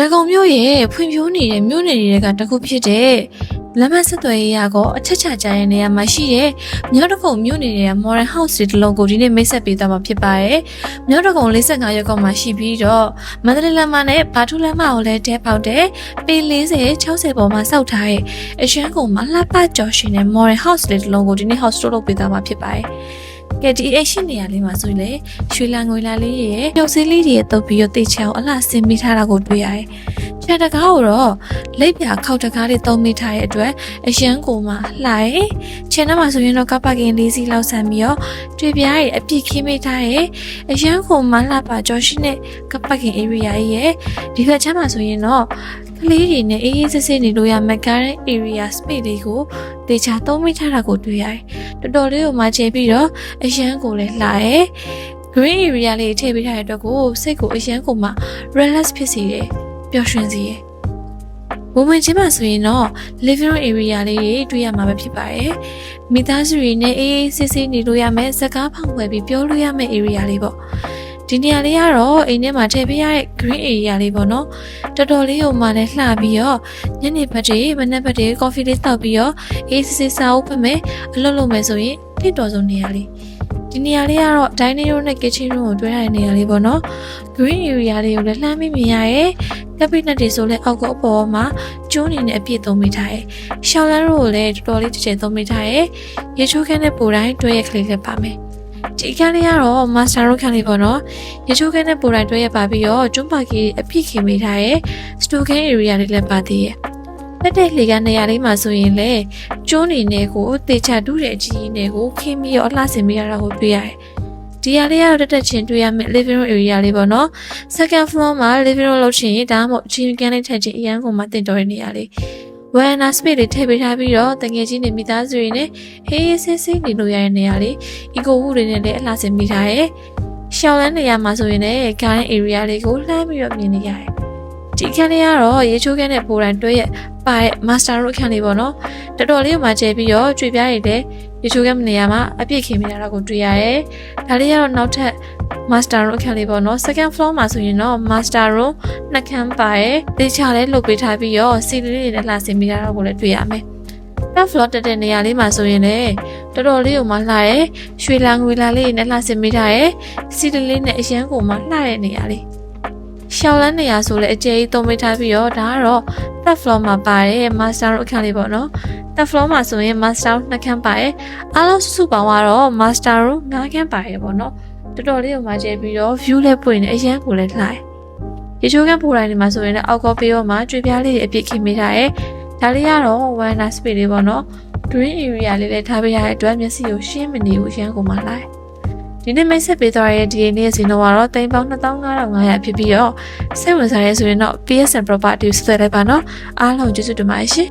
ရန်ကုန်မြို့ရဲ့ဖွံ့ဖြိုးနေတဲ့မြို့နယ်တွေကတစ်ခုဖြစ်တဲ့လမ်းမဆက်သွယ်ရေးရကောအချက်ချကြတဲ့နေရာမှာရှိတဲ့မြောက်တကုံမြို့နယ်ရဲ့ Modern House တွေတစ်လုံးကိုဒီနေ့မိတ်ဆက်ပေးသွားမှာဖြစ်ပါတယ်။မြောက်တကုံ45ရပ်ကွက်မှာရှိပြီးတော့မန္တလေးလမ်းမနဲ့ဘာထူလမ်းမကိုလည်းတဲပေါက်တဲ့ပေ40 60ပေါ်မှာစောက်ထားတဲ့အရန်ကုန်မှာလှပကြော်ရှင်တဲ့ Modern House တွေတစ်လုံးကိုဒီနေ့ house tour လုပ်ပေးသွားမှာဖြစ်ပါတယ်။ ကဲဒီအရှင်နေရာလေးမှာဆိုရင်လေရွှေလံငွေလာလေးရဲ့ပြုတ်စည်းလေးတွေရဲ့တုပ်ပြီးတော့တေချာကိုအလှဆင်မိထားတာကိုတွေ့ရတယ်။ ခြေတကားကိုတော့လက်ပြခောက်တကားတွေတုံးမိထားတဲ့အတွက်အရန်ကိုမှလှရဲ။ခြေနှမှာဆိုရင်တော့ကပ်ပါကင်လေးစီလောက်ဆန်ပြီးတော့တွေ့ပြားရဲ့အပြစ်ခင်းမိထားရဲ့အရန်ကိုမှလှပါကြောရှိတဲ့ကပ်ပါကင် area ရဲ့ဒီဘက်ချမ်းမှာဆိုရင်တော့ကလေးတွေနဲ့အေးအေးဆေးဆေးနေလို့ရမယ့် garden area space လေးကိုတေချာသုံးမိထားတာကိုတွေ့ရတယ်။တော်တော်လေးကိုမှချေပြီးတော့အရန်ကိုလည်းလှရဲ green area လေးထည့်ပေးထားတဲ့အတွက်ကိုစိတ်ကိုအရန်ကိုမှ relax ဖြစ်စေတယ် ပျော်ရွှင်စေတယ်။ဝင်ဝင်ချင်းမှာဆိုရင်တော့ living room area လေးတွေတွေ့ရမှာပဲဖြစ်ပါတယ်။မိသားစုတွေနဲ့အေးအေးဆေးဆေးနေလို့ရမယ့်စကားဖောင်ဝယ်ပြီးပြောလို့ရမယ့် area လေးပေါ့။ဒီနေရာလေးကတော့အိမ်ထဲမှာထည့်ပေးရတဲ့ green area လေးပေါ့နော်။တော်တော်လေးကိုမှလည်းလှပြီးတော့ညနေဘက်တွေမနက်ဘက်တွေ coffee လေးတောက်ပြီးတော့အေးဆေးဆေးစားဦးဖက်မယ်အလုပ်လုပ်မယ်ဆိုရင်တစ်တော်ဆုံးနေရာလေး။ဒီနေရာလေးကတော့ dining room နဲ့ kitchen room ကိုတွဲထားတဲ့နေရာလေးပေါ့နော် green area လေးကိုလည်းလှမ်းမိမြင်ရ ရဲ့ကပိနက်တွေဆိုလည်းအောက်ကအပေါ်မှာကျိုးနေတဲ့အပြည့်သုံးမိထားရဲ့ရှောင်းလန်းတို့ကိုလည်းတော်တော်လေးတစ်ချိန်သုံးမိထားရဲ့ရေချိုးခန်းနဲ့ပူတိုင်းတွဲရကလေးလည်းပါမယ်ဒီခန်းလေးကတော့ master တို့ခန်းလေးပေါ့နော်ရေချိုးခန်းနဲ့ပူတိုင်းတွဲရပါပြီးတော့ကျွန်းပါကီအပြည့်ခင်မိထားရဲ့ store ခန်း area လေးလည်းပါသေးရဲ့တက်တဲ့လေကနေရာလေးမှာဆိုရင်လေကျိုးနေနေကိုတေချာတူးတဲ့အကြီးနေကိုခင်းပြီးတော့အလှဆင်ပေးရတာကိုတွေ့ရတယ် ဒီရလေးကတော့တက်တက်ချင်းတွေ့ရမယ့် living room area လေးပေါ့နော် second floor မှာ living room လုပ်ချင်ရင်ဒါမှမဟုတ်အချင်းကန်လေးထည့်ချင်အရန်ကုန်မှာတင်တော်တဲ့နေရာလေး Veranda space လေးထည့်ပေးထားပြီးတော့တငယ်ချင်းတွေမိသားစုတွေနဲ့ဟေးဟေးဆေးဆေးနေလို့ရတဲ့နေရာလေး eco wood တွေနဲ့လည်းအလှဆင်မိထားရဲ့ရှောင်းလန်းနေရာမှာဆိုရင်လည်း garden area လေးကိုလှမ်းပြီးတော့မြင်နေရတယ် ဒီခန်းလေးကတော့ရေချိုးခန်းနဲ့ပိုတိုင်းတွဲရဲ့ပါတဲ့ master room ခန်းလေးပေါ့နော်တော်တော်လေးကိုမှကျဲပြီးတော့ကြွေပြားတွေလည်းရေချိုးခန်းနေရာမှာအပြည့်ခင်မိတာကိုတွေ့ရတယ်ဒါလေးကတော့နောက်ထပ် master room အခန်းလေးပေါ့နော် second floor မှာဆိုရင်တော့ master room နှစ်ခန်းပါတယ်တေချာလည်းလုပ်ပေးထားပြီးတော့စီလေးတွေနဲ့လှဆင်ပေးထားတာကိုလည်းတွေ့ရမယ် top floor တက်တဲ့နေရာလေးမှာဆိုရင်လည်းတော်တော်လေးကိုမှလှရဲရွှေလာငွေလာလေးနဲ့လှဆင်ပေးထားရဲစီလေးနဲ့အရန်ကိုမှလှတဲ့နေရာလေး ရှောင်းလန်းနေရာဆိုလည်းအကျယ်ကြီးသုံးပေးထားပြီးတော့ဒါကတော့ top floor မှာပါတဲ့ master room အခန်းလေးပေါ့နော် top floor မှာဆိုရင် master room နှစ်ခန်းပါတယ်အားလုံးစုစုပေါင်းကတော့ master room ၅ခန်းပါတယ်ပေါ့နော်တော်တော်လေးကိုမှကျဲပြီးတော့ view လည်းပွင့်နေအရန်ကိုလည်းလှိုက်ရေချိုးကန်းပူတိုင်းတွေမှာဆိုရင်လည်းအောက်ကောပေးတော့မှကြွေပြားလေးတွေအပြည့်ခင်မိထားရဲ့ဒါလေးကတော့ one night space လေးပေါ့နော် green area လေးလည်းထားပေးရတဲ့အတွက်မျက်စိကိုရှင်းမနေဘူးအရန်ကိုမှလှိုက် ဒီနေ့မိတ်ဆက်ပေးသွားတဲ့ဒီနေ့စီတော့ကတော့တိမ်ပေါင်း2500ဖြစ်ပြီးတော့စိတ်ဝင်စားရဲဆိုရင်တော့ PSN property ဆွဲလိုက်ပါနော်အားလုံးကျေးဇူးတင်ပါတယ်ရှင်